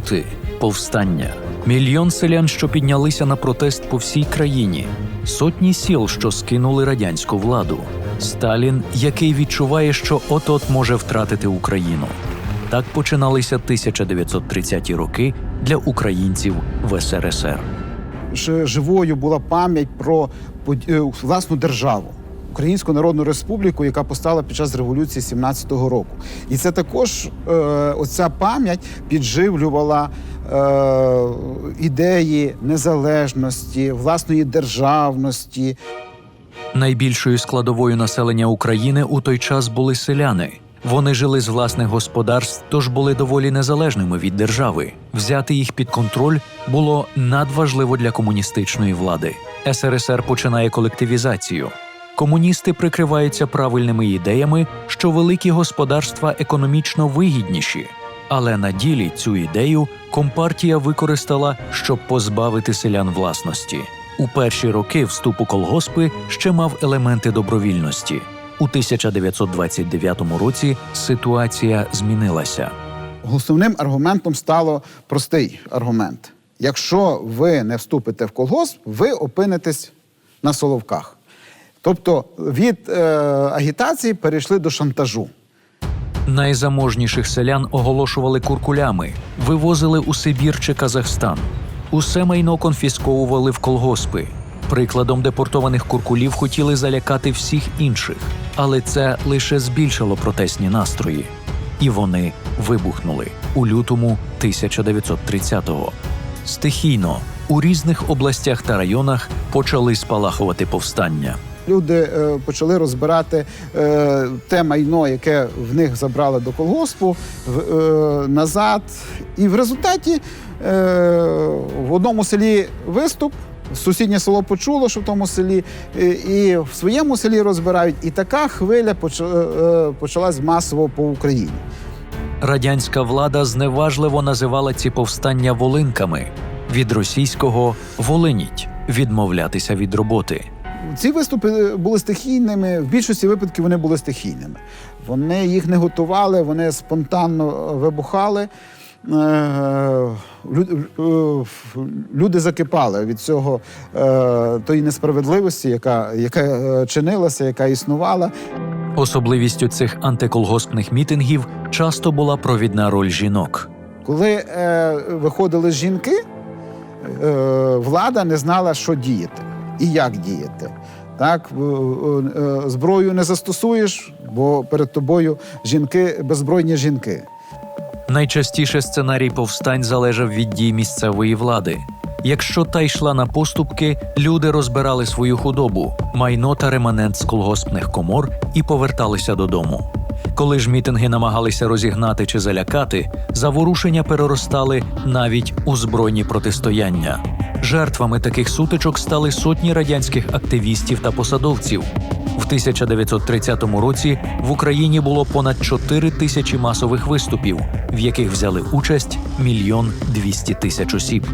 Бунти, повстання, мільйон селян, що піднялися на протест по всій країні, сотні сіл, що скинули радянську владу, Сталін, який відчуває, що от-от може втратити Україну. Так починалися 1930-ті роки для українців в СРСР. Живою була пам'ять про е, власну державу. Українську Народну Республіку, яка постала під час революції 17-го року, і це також е, оця пам'ять підживлювала е, ідеї незалежності, власної державності. Найбільшою складовою населення України у той час були селяни. Вони жили з власних господарств, тож були доволі незалежними від держави. Взяти їх під контроль було надважливо для комуністичної влади. СРСР починає колективізацію. Комуністи прикриваються правильними ідеями, що великі господарства економічно вигідніші. Але на ділі цю ідею компартія використала, щоб позбавити селян власності. У перші роки вступ у колгоспи ще мав елементи добровільності. У 1929 році ситуація змінилася. Основним аргументом стало простий аргумент: якщо ви не вступите в колгосп, ви опинитесь на соловках. Тобто від е, агітації перейшли до шантажу. Найзаможніших селян оголошували куркулями, вивозили у Сибір чи Казахстан. Усе майно конфісковували в колгоспи. Прикладом депортованих куркулів хотіли залякати всіх інших, але це лише збільшило протестні настрої. І вони вибухнули у лютому 1930-го. Стихійно у різних областях та районах почали спалахувати повстання. Люди е, почали розбирати е, те майно, яке в них забрали до колгоспу, в, е, назад. І в результаті в одному селі виступ. Сусіднє село почуло, що в тому селі, і, в своєму селі розбирають. І така хвиля поч- почалась масово по Україні. Радянська влада зневажливо називала ці повстання волинками від російського волиніть відмовлятися від роботи. Ці виступи були стихійними. В більшості випадків вони були стихійними. Вони їх не готували, вони спонтанно вибухали. Е, лю- е, Люди закипали від цього е, тої несправедливості, яка, яка е, чинилася, яка існувала. Особливістю цих антиколгоспних мітингів часто була провідна роль жінок. Коли е, виходили жінки, е, влада не знала, що діяти і як діяти. Так, е, зброю не застосуєш, бо перед тобою жінки, беззбройні жінки. Найчастіше сценарій повстань залежав від дій місцевої влади. Якщо та йшла на поступки, люди розбирали свою худобу, майно та реманент з колгоспних комор і поверталися додому. Коли ж мітинги намагалися розігнати чи залякати, заворушення переростали навіть у збройні протистояння. Жертвами таких сутичок стали сотні радянських активістів та посадовців. В 1930 році в Україні було понад 4 тисячі масових виступів, в яких взяли участь мільйон 200 тисяч осіб.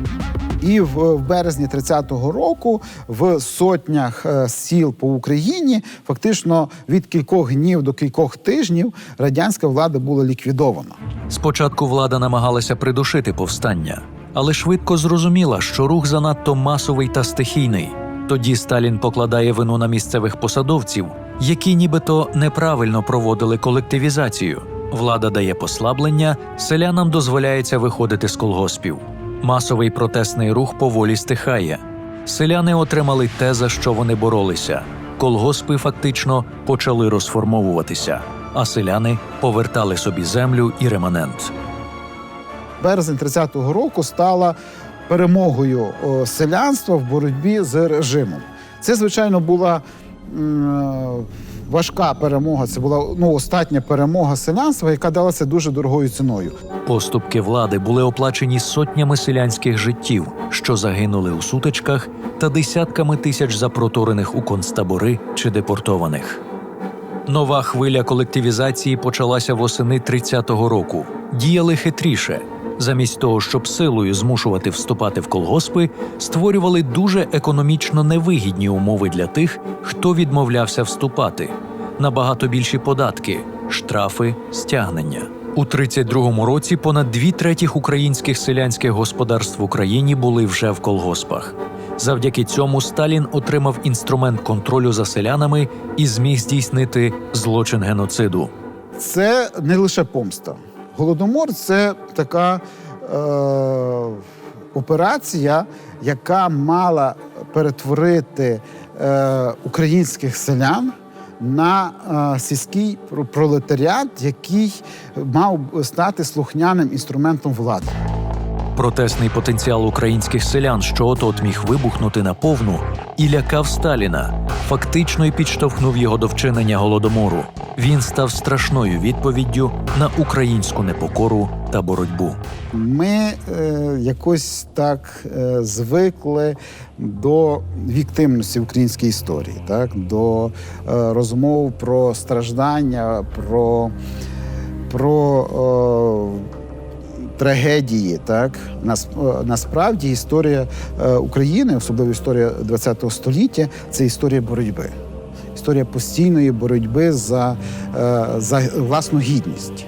І в, в березні 30-го року в сотнях е, сіл по Україні фактично від кількох днів до кількох тижнів радянська влада була ліквідована. Спочатку влада намагалася придушити повстання, але швидко зрозуміла, що рух занадто масовий та стихійний. Тоді Сталін покладає вину на місцевих посадовців, які нібито неправильно проводили колективізацію. Влада дає послаблення, селянам дозволяється виходити з колгоспів. Масовий протестний рух поволі стихає. Селяни отримали те, за що вони боролися. Колгоспи фактично почали розформовуватися, а селяни повертали собі землю і реманент. Березень 30-го року стала перемогою селянства в боротьбі з режимом. Це, звичайно, була важка перемога. Це була ну, остання перемога селянства, яка далася дуже дорогою ціною. Поступки влади були оплачені сотнями селянських життів, що загинули у сутичках, та десятками тисяч запроторених у концтабори чи депортованих. Нова хвиля колективізації почалася восени 30-го року. Діяли хитріше. Замість того, щоб силою змушувати вступати в колгоспи, створювали дуже економічно невигідні умови для тих, хто відмовлявся вступати. Набагато більші податки, штрафи, стягнення. У 32-му році понад дві третіх українських селянських господарств в Україні були вже в колгоспах. Завдяки цьому Сталін отримав інструмент контролю за селянами і зміг здійснити злочин геноциду. Це не лише помста. Голодомор це така е, операція, яка мала перетворити е, українських селян на е, сільський пролетаріат, який мав стати слухняним інструментом влади. Протестний потенціал українських селян, що от-от міг вибухнути наповну, і лякав Сталіна, фактично й підштовхнув його до вчинення голодомору. Він став страшною відповіддю на українську непокору та боротьбу. Ми е, якось так е, звикли до віктимності української історії, так? до е, розмов про страждання, про, про е, трагедії. Так? Нас, е, насправді історія е, України, особливо історія ХХ століття, це історія боротьби. Історія постійної боротьби за, е, за власну гідність.